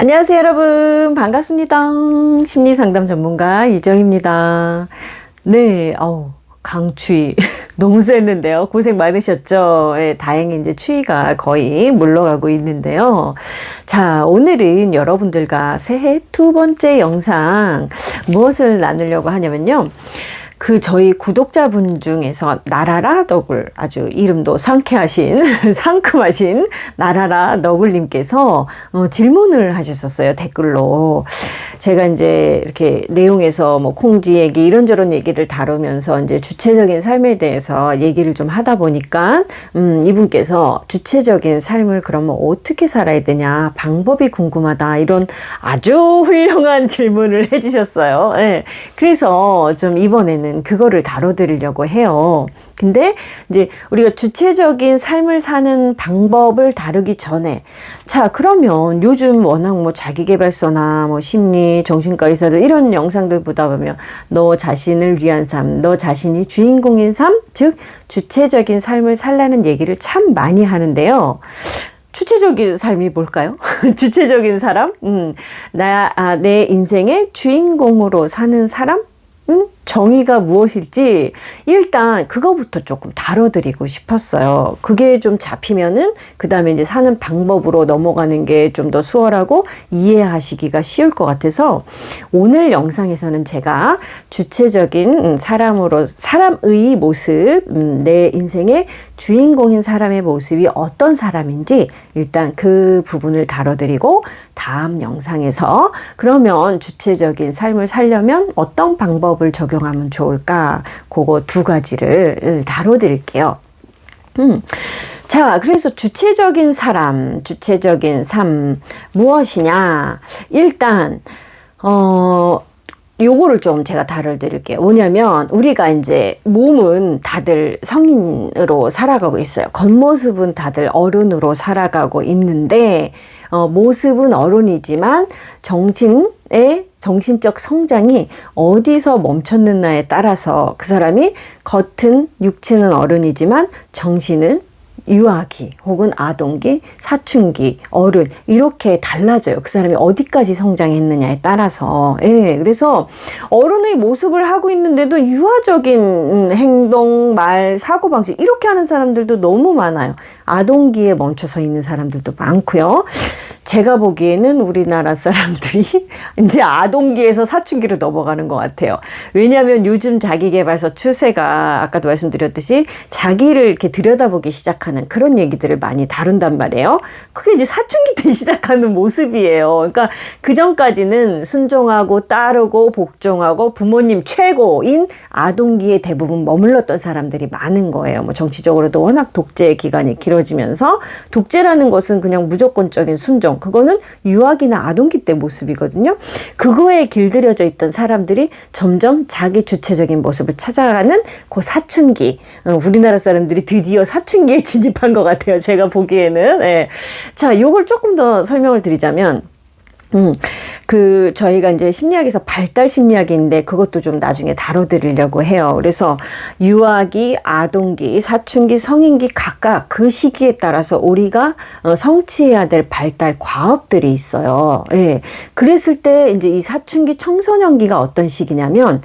안녕하세요, 여러분. 반갑습니다. 심리상담 전문가 이정입니다. 네, 어우, 강추위. 너무 셌는데요. 고생 많으셨죠? 예, 다행히 이제 추위가 거의 물러가고 있는데요. 자, 오늘은 여러분들과 새해 두 번째 영상 무엇을 나누려고 하냐면요. 그 저희 구독자분 중에서 나라라 너굴 아주 이름도 상쾌하신 상큼하신 나라라 너굴님께서 어, 질문을 하셨었어요 댓글로 제가 이제 이렇게 내용에서 뭐 콩지 얘기 이런저런 얘기를 다루면서 이제 주체적인 삶에 대해서 얘기를 좀 하다 보니까 음 이분께서 주체적인 삶을 그러면 어떻게 살아야 되냐 방법이 궁금하다 이런 아주 훌륭한 질문을 해주셨어요. 예. 그래서 좀 이번에는 그거를 다뤄드리려고 해요. 근데 이제 우리가 주체적인 삶을 사는 방법을 다루기 전에 자 그러면 요즘 워낙 뭐 자기개발서나 뭐 심리 정신과 의사들 이런 영상들 보다 보면 너 자신을 위한 삶, 너 자신이 주인공인 삶, 즉 주체적인 삶을 살라는 얘기를 참 많이 하는데요. 주체적인 삶이 뭘까요? 주체적인 사람? 음, 나, 아, 내 인생의 주인공으로 사는 사람? 음? 정의가 무엇일지 일단 그거부터 조금 다뤄드리고 싶었어요. 그게 좀 잡히면은 그 다음에 이제 사는 방법으로 넘어가는 게 좀 더 수월하고 이해하시기가 쉬울 것 같아서 오늘 영상에서는 제가 주체적인 음, 사람으로 사람의 모습, 음, 내 인생의 주인공인 사람의 모습이 어떤 사람인지 일단 그 부분을 다뤄드리고 다음 영상에서 그러면 주체적인 삶을 살려면 어떤 방법을 적용 하면 좋을까? 그거 두 가지를 다뤄드릴게요. 음. 자, 그래서 주체적인 사람, 주체적인 삶, 무엇이냐? 일단, 어, 요거를 좀 제가 다뤄 드릴게요. 뭐냐면, 우리가 이제 몸은 다들 성인으로 살아가고 있어요. 겉모습은 다들 어른으로 살아가고 있는데, 어, 모습은 어른이지만, 정신의 정신적 성장이 어디서 멈췄느냐에 따라서 그 사람이 겉은 육체는 어른이지만 정신은 유아기 혹은 아동기, 사춘기, 어른 이렇게 달라져요. 그 사람이 어디까지 성장했느냐에 따라서. 예. 그래서 어른의 모습을 하고 있는데도 유아적인 음, 행동, 말, 사고 방식 이렇게 하는 사람들도 너무 많아요. 아동기에 멈춰서 있는 사람들도 많고요. 제가 보기에는 우리나라 사람들이 이제 아동기에서 사춘기로 넘어가는 것 같아요. 왜냐하면 요즘 자기개발서 추세가 아까도 말씀드렸듯이 자기를 이렇게 들여다보기 시작하는 그런 얘기들을 많이 다룬단 말이에요. 그게 이제 사춘기 때 시작하는 모습이에요. 그러니까 그 전까지는 순종하고 따르고 복종하고 부모님 최고인 아동기에 대부분 머물렀던 사람들이 많은 거예요. 뭐 정치적으로도 워낙 독재 기간이 길어지면서 독재라는 것은 그냥 무조건적인 순종 그거는 유아기나 아동기 때 모습이거든요. 그거에 길들여져 있던 사람들이 점점 자기 주체적인 모습을 찾아가는 그 사춘기. 어, 우리나라 사람들이 드디어 사춘기에 진입한 것 같아요. 제가 보기에는. 예. 자, 요걸 조금 더 설명을 드리자면, 음, 그, 저희가 이제 심리학에서 발달 심리학인데 그것도 좀 나중에 다뤄드리려고 해요. 그래서 유아기, 아동기, 사춘기, 성인기 각각 그 시기에 따라서 우리가 어, 성취해야 될 발달 과업들이 있어요. 예. 그랬을 때 이제 이 사춘기 청소년기가 어떤 시기냐면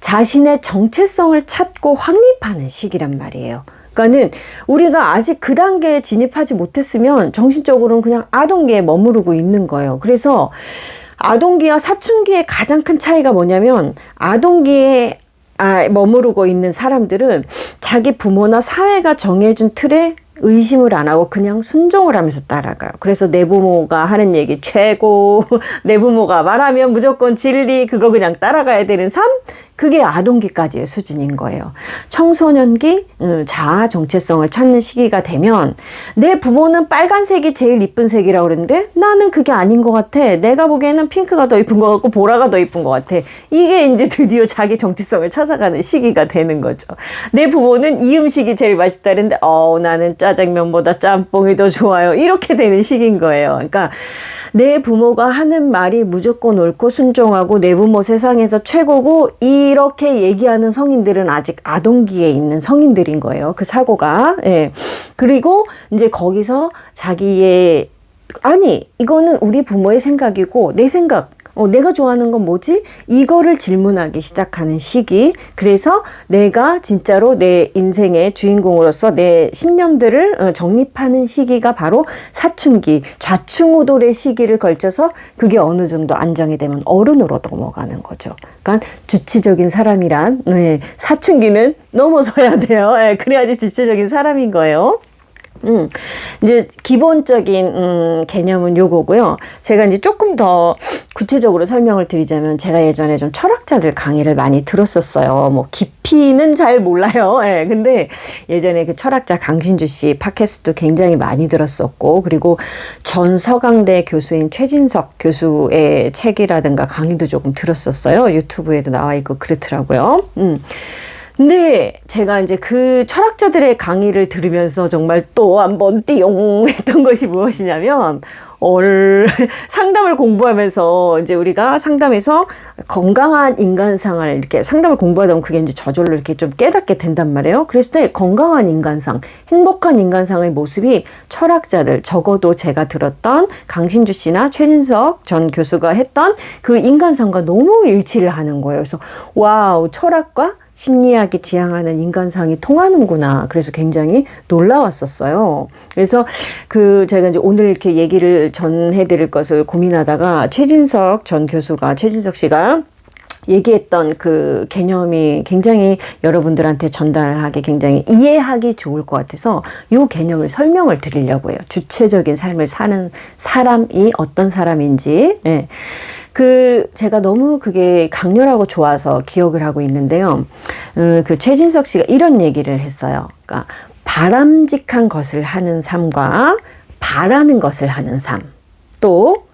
자신의 정체성을 찾고 확립하는 시기란 말이에요. 그러니까는 우리가 아직 그 단계에 진입하지 못했으면 정신적으로는 그냥 아동기에 머무르고 있는 거예요. 그래서 아동기와 사춘기의 가장 큰 차이가 뭐냐면 아동기에 아, 머무르고 있는 사람들은 자기 부모나 사회가 정해준 틀에 의심을 안 하고 그냥 순종을 하면서 따라가요. 그래서 내 부모가 하는 얘기 최고, 내 부모가 말하면 무조건 진리, 그거 그냥 따라가야 되는 삶? 그게 아동기까지의 수준인 거예요. 청소년기 음, 자아 정체성을 찾는 시기가 되면 내 부모는 빨간색이 제일 이쁜 색이라고 그러는데 나는 그게 아닌 것 같아. 내가 보기에는 핑크가 더 이쁜 것 같고 보라가 더 이쁜 것 같아. 이게 이제 드디어 자기 정체성을 찾아가는 시기가 되는 거죠. 내 부모는 이 음식이 제일 맛있다는데 어 나는 짜장면보다 짬뽕이 더 좋아요. 이렇게 되는 시기인 거예요. 그러니까 내 부모가 하는 말이 무조건 옳고 순종하고 내 부모 세상에서 최고고 이 렇게 얘기하는 성인들은 아직 아동기에 있는 성인들인 거예요. 그 사고가. 예. 그리고 이제 거기서 자기의 아니, 이거는 우리 부모의 생각이고, 내 생각, 어, 내가 좋아하는 건 뭐지? 이거를 질문하기 시작하는 시기. 그래서 내가 진짜로 내 인생의 주인공으로서 내 신념들을 어, 정립하는 시기가 바로 사춘기, 좌충우돌의 시기를 걸쳐서 그게 어느 정도 안정이 되면 어른으로 넘어가는 거죠. 그러니까 주체적인 사람이란, 네, 사춘기는 넘어서야 돼요. 예, 그래야지 주체적인 사람인 거예요. 음, 이제 기본적인 음, 개념은 요거고요. 제가 이제 조금 더 구체적으로 설명을 드리자면 제가 예전에 좀 철학자들 강의를 많이 들었었어요. 뭐 깊이는 잘 몰라요. 예. 근데 예전에 그 철학자 강신주 씨 팟캐스트도 굉장히 많이 들었었고 그리고 전 서강대 교수인 최진석 교수의 책이라든가 강의도 조금 들었었어요. 유튜브에도 나와 있고 그렇더라고요. 음. 근데 제가 이제 그 철학자들의 강의를 들으면서 정말 또 한번 띠용 했던 것이 무엇이냐면, 얼, 상담을 공부하면서 이제 우리가 상담에서 건강한 인간상을 이렇게 상담을 공부하다 보면 그게 이제 저절로 이렇게 좀 깨닫게 된단 말이에요. 그랬을 때 건강한 인간상, 행복한 인간상의 모습이 철학자들, 적어도 제가 들었던 강신주 씨나 최진석 전 교수가 했던 그 인간상과 너무 일치를 하는 거예요. 그래서 와우, 철학과 심리학이 지향하는 인간상이 통하는구나. 그래서 굉장히 놀라웠었어요. 그래서 그 제가 이제 오늘 이렇게 얘기를 전해드릴 것을 고민하다가 최진석 전 교수가, 최진석 씨가 얘기했던 그 개념이 굉장히 여러분들한테 전달하기 굉장히 이해하기 좋을 것 같아서 이 개념을 설명을 드리려고 해요. 주체적인 삶을 사는 사람이 어떤 사람인지. 예. 그 제가 너무 그게 강렬하고 좋아서 기억을 하고 있는데요. 어, 그 최진석 씨가 이런 얘기를 했어요. 그러니까 바람직한 것을 하는 삶과 바라는 것을 하는 삶. 또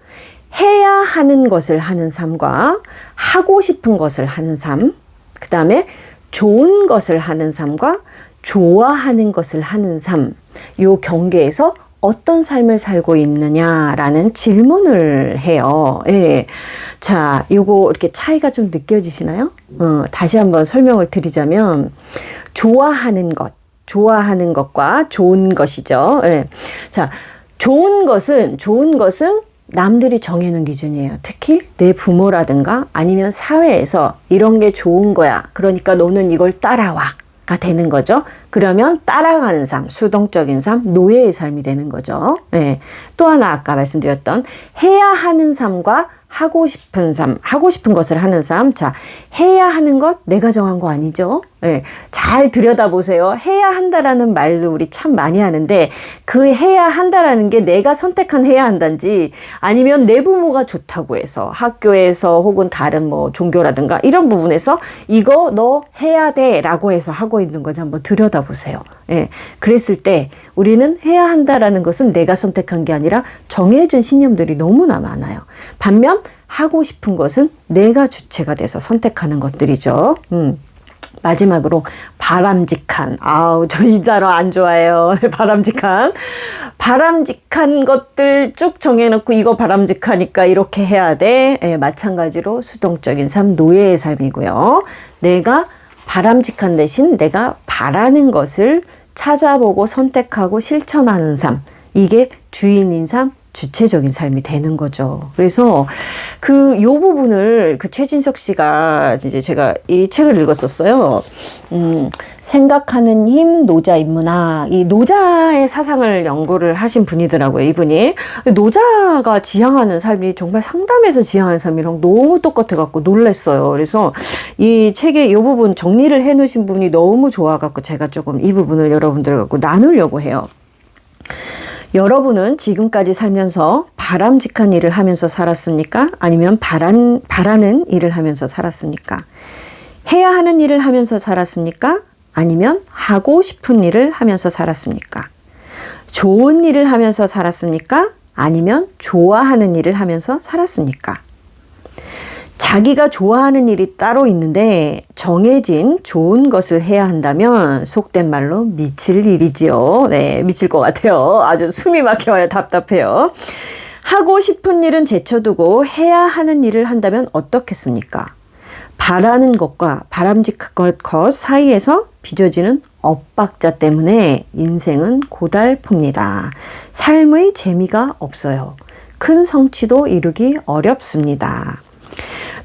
해야 하는 것을 하는 삶과 하고 싶은 것을 하는 삶. 그다음에 좋은 것을 하는 삶과 좋아하는 것을 하는 삶. 요 경계에서 어떤 삶을 살고 있느냐라는 질문을 해요. 예. 자, 요거 이렇게 차이가 좀 느껴지시나요? 어, 다시 한번 설명을 드리자면, 좋아하는 것, 좋아하는 것과 좋은 것이죠. 예. 자, 좋은 것은, 좋은 것은 남들이 정해놓은 기준이에요. 특히 내 부모라든가 아니면 사회에서 이런 게 좋은 거야. 그러니까 너는 이걸 따라와. 가 되는 거죠. 그러면 따라가는 삶, 수동적인 삶, 노예의 삶이 되는 거죠. 네. 또 하나 아까 말씀드렸던 해야 하는 삶과 하고 싶은 삶, 하고 싶은 것을 하는 삶. 자, 해야 하는 것 내가 정한 거 아니죠? 예. 잘 들여다보세요. 해야 한다라는 말도 우리 참 많이 하는데 그 해야 한다라는 게 내가 선택한 해야 한다인지 아니면 내 부모가 좋다고 해서 학교에서 혹은 다른 뭐 종교라든가 이런 부분에서 이거 너 해야 돼라고 해서 하고 있는 건지 한번 들여다보세요. 예. 그랬을 때 우리는 해야 한다라는 것은 내가 선택한 게 아니라 정해준 신념들이 너무나 많아요. 반면 하고 싶은 것은 내가 주체가 돼서 선택하는 것들이죠. 음. 마지막으로 바람직한 아우 저 이 단어 안 좋아해요. 바람직한. 바람직한 것들 쭉 정해놓고 이거 바람직하니까 이렇게 해야 돼. 예, 마찬가지로 수동적인 삶 노예의 삶이고요. 내가 바람직한 대신 내가 바라는 것을 찾아보고 선택하고 실천하는 삶. 이게 주인인 삶 주체적인 삶이 되는 거죠. 그래서 그 요 부분을 그 최진석 씨가 이제 제가 이 책을 읽었었어요. 음, 생각하는 힘 노자 인문학 이 노자의 사상을 연구를 하신 분이더라고요. 이분이 노자가 지향하는 삶이 정말 상담에서 지향하는 삶이랑 너무 똑같아 갖고 놀랐어요. 그래서 이 책의 요 부분 정리를 해 놓으신 분이 너무 좋아 갖고 제가 조금 이 부분을 여러분들 갖고 나누려고 해요. 여러분은 지금까지 살면서 바람직한 일을 하면서 살았습니까? 아니면 바란, 바라는 일을 하면서 살았습니까? 해야 하는 일을 하면서 살았습니까? 아니면 하고 싶은 일을 하면서 살았습니까? 좋은 일을 하면서 살았습니까? 아니면 좋아하는 일을 하면서 살았습니까? 자기가 좋아하는 일이 따로 있는데 정해진 좋은 것을 해야 한다면 속된 말로 미칠 일이지요. 네, 미칠 것 같아요. 아주 숨이 막혀요. 답답해요. 하고 싶은 일은 제쳐두고 해야 하는 일을 한다면 어떻겠습니까? 바라는 것과 바람직한 것 사이에서 빚어지는 엇박자 때문에 인생은 고달픕니다. 삶의 재미가 없어요. 큰 성취도 이루기 어렵습니다.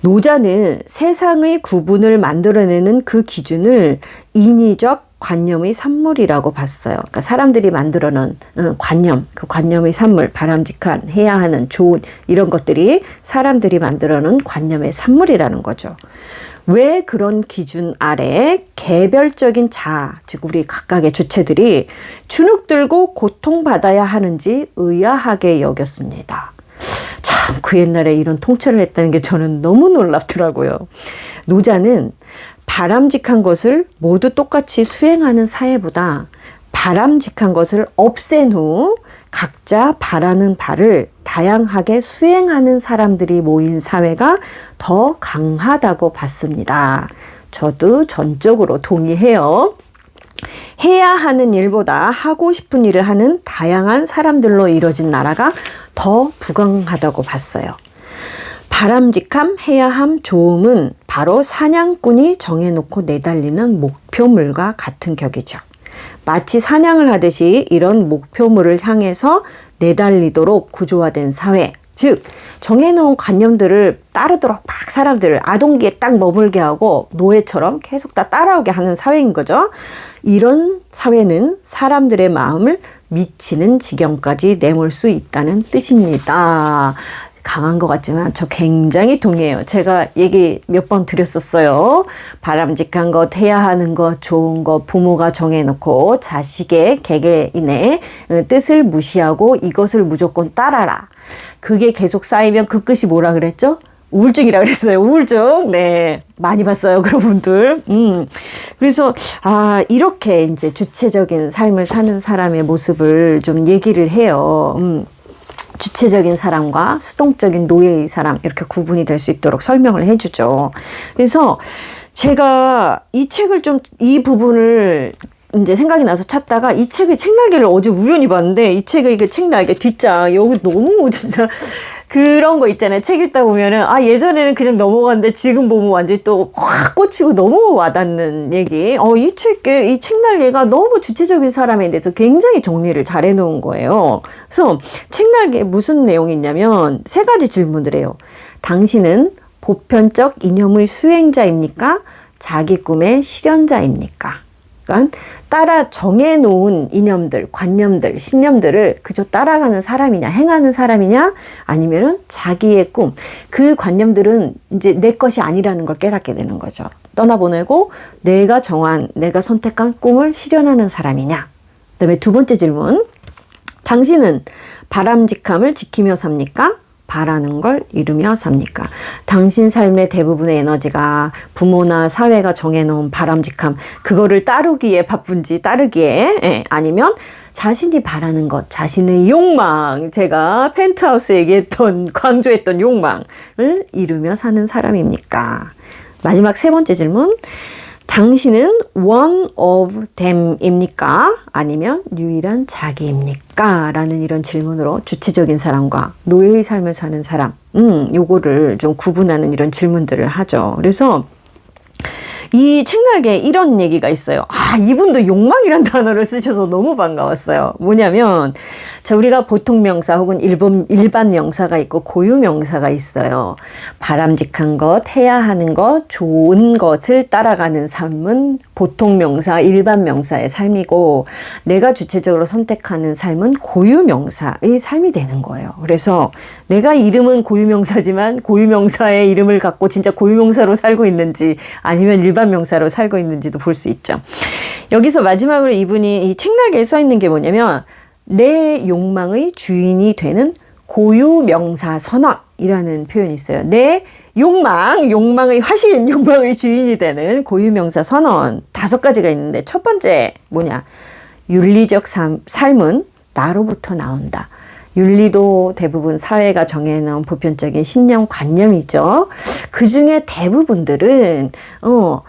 노자는 세상의 구분을 만들어내는 그 기준을 인위적 관념의 산물이라고 봤어요. 그러니까 사람들이 만들어 놓은 어, 관념, 그 관념의 산물, 바람직한, 해야 하는, 좋은, 이런 것들이 사람들이 만들어 놓은 관념의 산물이라는 거죠. 왜 그런 기준 아래 개별적인 자, 즉 우리 각각의 주체들이 주눅 들고 고통받아야 하는지 의아하게 여겼습니다. 참 그 옛날에 이런 통찰을 했다는 게 저는 너무 놀랍더라고요. 노자는 바람직한 것을 모두 똑같이 수행하는 사회보다 바람직한 것을 없앤 후 각자 바라는 바를 다양하게 수행하는 사람들이 모인 사회가 더 강하다고 봤습니다. 저도 전적으로 동의해요. 해야 하는 일보다 하고 싶은 일을 하는 다양한 사람들로 이루어진 나라가 더 부강하다고 봤어요. 바람직함, 해야함, 좋음은 바로 사냥꾼이 정해놓고 내달리는 목표물과 같은 격이죠. 마치 사냥을 하듯이 이런 목표물을 향해서 내달리도록 구조화된 사회, 즉 정해놓은 관념들을 따르도록 막 사람들을 아동기에 딱 머물게 하고 노예처럼 계속 다 따라오게 하는 사회인 거죠. 이런 사회는 사람들의 마음을 미치는 지경까지 내몰 수 있다는 뜻입니다. 강한 것 같지만 저 굉장히 동의해요. 제가 얘기 몇 번 드렸었어요. 바람직한 것, 해야 하는 것, 좋은 것, 부모가 정해놓고 자식의 개개인의 뜻을 무시하고 이것을 무조건 따라라. 그게 계속 쌓이면 그 끝이 뭐라 그랬죠? 우울증이라 그랬어요. 우울증. 네. 많이 봤어요. 그런 분들. 음. 그래서, 아, 이렇게 이제 주체적인 삶을 사는 사람의 모습을 좀 얘기를 해요. 음. 주체적인 사람과 수동적인 노예의 사람 이렇게 구분이 될 수 있도록 설명을 해주죠. 그래서 제가 이 책을 좀 이 부분을 이제 생각이 나서 찾다가 이 책의 책날개를 어제 우연히 봤는데 이 책의 그 책날개 뒷장 여기 너무 진짜 그런 거 있잖아요. 책 읽다 보면은 아 예전에는 그냥 넘어갔는데 지금 보면 완전히 또 확 꽂히고 너무 와닿는 얘기. 어이 책에 이 책날개가 너무 주체적인 사람에 대해서 굉장히 정리를 잘 해놓은 거예요. 그래서 책날개 무슨 내용이 있냐면 세 가지 질문을 해요. 당신은 보편적 이념의 수행자입니까? 자기 꿈의 실현자입니까? 그러니까 따라 정해놓은 이념들, 관념들, 신념들을 그저 따라가는 사람이냐, 행하는 사람이냐, 아니면은 자기의 꿈, 그 관념들은 이제 내 것이 아니라는 걸 깨닫게 되는 거죠. 떠나보내고 내가 정한, 내가 선택한 꿈을 실현하는 사람이냐. 그 다음에 두 번째 질문. 당신은 바람직함을 지키며 삽니까? 바라는 걸 이루며 삽니까? 당신 삶의 대부분의 에너지가 부모나 사회가 정해놓은 바람직함, 그거를 따르기에 바쁜지 따르기에, 예, 아니면 자신이 바라는 것, 자신의 욕망, 제가 펜트하우스 얘기했던, 강조했던 욕망을 이루며 사는 사람입니까? 마지막 세 번째 질문. 당신은 one of them입니까? 아니면 유일한 자기입니까? 라는 이런 질문으로 주체적인 사람과 노예의 삶을 사는 사람, 음, 요거를 좀 구분하는 이런 질문들을 하죠. 그래서 이 책날개에 이런 얘기가 있어요. 아, 이분도 욕망이란 단어를 쓰셔서 너무 반가웠어요. 뭐냐면, 자, 우리가 보통 명사 혹은 일본, 일반 명사가 있고 고유 명사가 있어요. 바람직한 것, 해야 하는 것, 좋은 것을 따라가는 삶은 보통 명사, 일반 명사의 삶이고, 내가 주체적으로 선택하는 삶은 고유 명사의 삶이 되는 거예요. 그래서 내가 이름은 고유 명사지만 고유 명사의 이름을 갖고 진짜 고유 명사로 살고 있는지 아니면 일반 명사로 살고 있는지도 볼 수 있죠. 여기서 마지막으로 이분이 이 책날개에 써 있는 게 뭐냐면 내 욕망의 주인이 되는 고유 명사 선언이라는 표현이 있어요. 내 욕망, 욕망의 화신, 욕망의 주인이 되는 고유 명사 선언 다섯 가지가 있는데 첫 번째 뭐냐? 윤리적 삶, 삶은 나로부터 나온다. 윤리도 대부분 사회가 정해놓은 보편적인 신념 관념이죠. 그 중에 대부분들은, 어,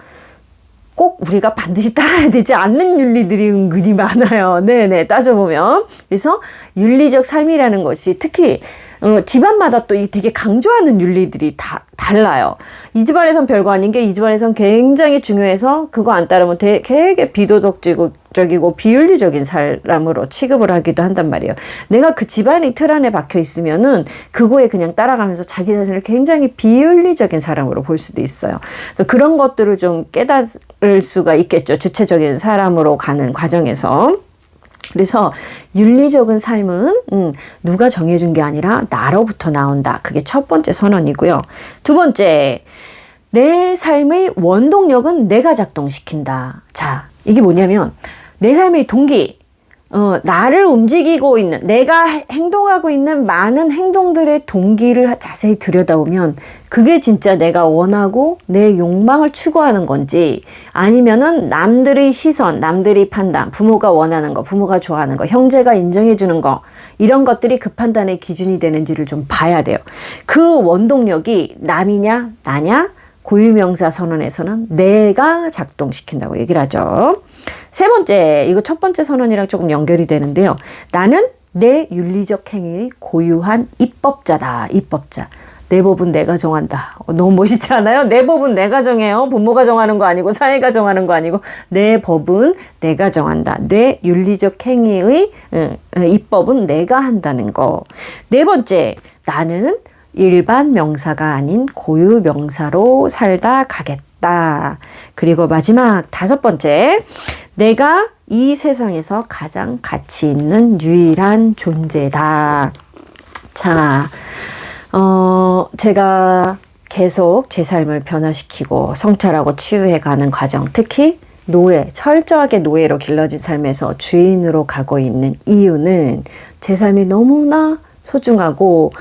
꼭 우리가 반드시 따라야 되지 않는 윤리들이 은근히 많아요. 네네, 따져보면. 그래서 윤리적 삶이라는 것이 특히, 어, 집안마다 또 되게 강조하는 윤리들이 다, 달라요. 이 집안에선 별거 아닌 게 이 집안에선 굉장히 중요해서 그거 안 따르면 되- 되게 비도덕적이고 비윤리적인 사람으로 취급을 하기도 한단 말이에요. 내가 그 집안의 틀 안에 박혀 있으면은 그거에 그냥 따라가면서 자기 자신을 굉장히 비윤리적인 사람으로 볼 수도 있어요. 그러니까 그런 것들을 좀 깨달을 수가 있겠죠. 주체적인 사람으로 가는 과정에서. 그래서 윤리적인 삶은 음, 누가 정해준 게 아니라 나로부터 나온다. 그게 첫 번째 선언이고요. 두 번째, 내 삶의 원동력은 내가 작동시킨다. 자, 이게 뭐냐면 내 삶의 동기, 어, 나를 움직이고 있는, 내가 해- 행동하고 있는 많은 행동들의 동기를 자세히 들여다보면 그게 진짜 내가 원하고 내 욕망을 추구하는 건지 아니면은 남들의 시선, 남들의 판단, 부모가 원하는 거, 부모가 좋아하는 거, 형제가 인정해 주는 거, 이런 것들이 그 판단의 기준이 되는지를 좀 봐야 돼요. 그 원동력이 남이냐, 나냐, 고유명사 선언에서는 내가 작동시킨다고 얘기를 하죠. 세 번째, 이거 첫 번째 선언이랑 조금 연결이 되는데요. 나는 내 윤리적 행위의 고유한 입법자다. 입법자. 내 법은 내가 정한다. 어, 너무 멋있지 않아요? 내 법은 내가 정해요. 부모가 정하는 거 아니고 사회가 정하는 거 아니고 내 법은 내가 정한다. 내 윤리적 행위의 어, 어, 입법은 내가 한다는 거. 네 번째, 나는 일반 명사가 아닌 고유 명사로 살다 가겠다. 그리고 마지막 다섯 번째, 내가 이 세상에서 가장 가치 있는 유일한 존재다. 자, 어, 제가 계속 제 삶을 변화시키고 성찰하고 치유해가는 과정, 특히 노예, 철저하게 노예로 길러진 삶에서 주인으로 가고 있는 이유는 제 삶이 너무나 소중하고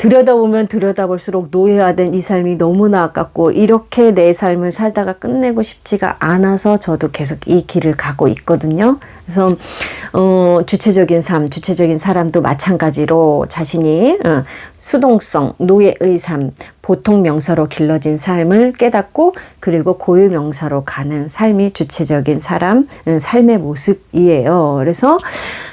들여다보면 들여다볼수록 노예화된 이 삶이 너무나 아깝고 이렇게 내 삶을 살다가 끝내고 싶지가 않아서 저도 계속 이 길을 가고 있거든요. 그래서 어, 주체적인 삶, 주체적인 사람도 마찬가지로 자신이 어, 수동성, 노예의 삶, 보통 명사로 길러진 삶을 깨닫고 그리고 고유 명사로 가는 삶이 주체적인 사람, 음, 삶의 모습이에요. 그래서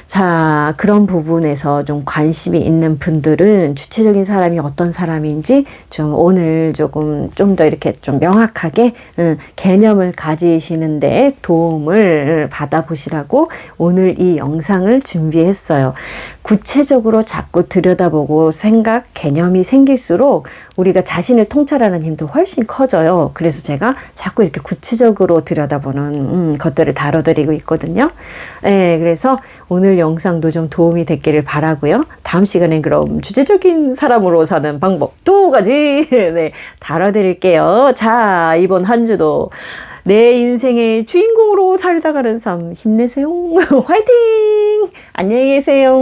자, 그런 부분에서 좀 관심이 있는 분들은 주체적인 사람이 어떤 사람인지 좀 오늘 조금 좀 더 이렇게 좀 명확하게 음, 개념을 가지시는데 도움을 받아보시라고 오늘 이 영상을 준비했어요. 구체적으로 자꾸 들여다보고 생각, 개념이 생길수록 우리가 자신을 통찰하는 힘도 훨씬 커져요. 그래서 제가 자꾸 이렇게 구체적으로 들여다보는 음, 것들을 다뤄드리고 있거든요. 네, 그래서 오늘 영상도 좀 도움이 됐기를 바라고요. 다음 시간엔 그럼 주체적인 사람으로 사는 방법 두 가지 네, 다뤄드릴게요. 자, 이번 한 주도 내 인생의 주인공으로 살다 가는 삶 힘내세요. 화이팅! 안녕히 계세요.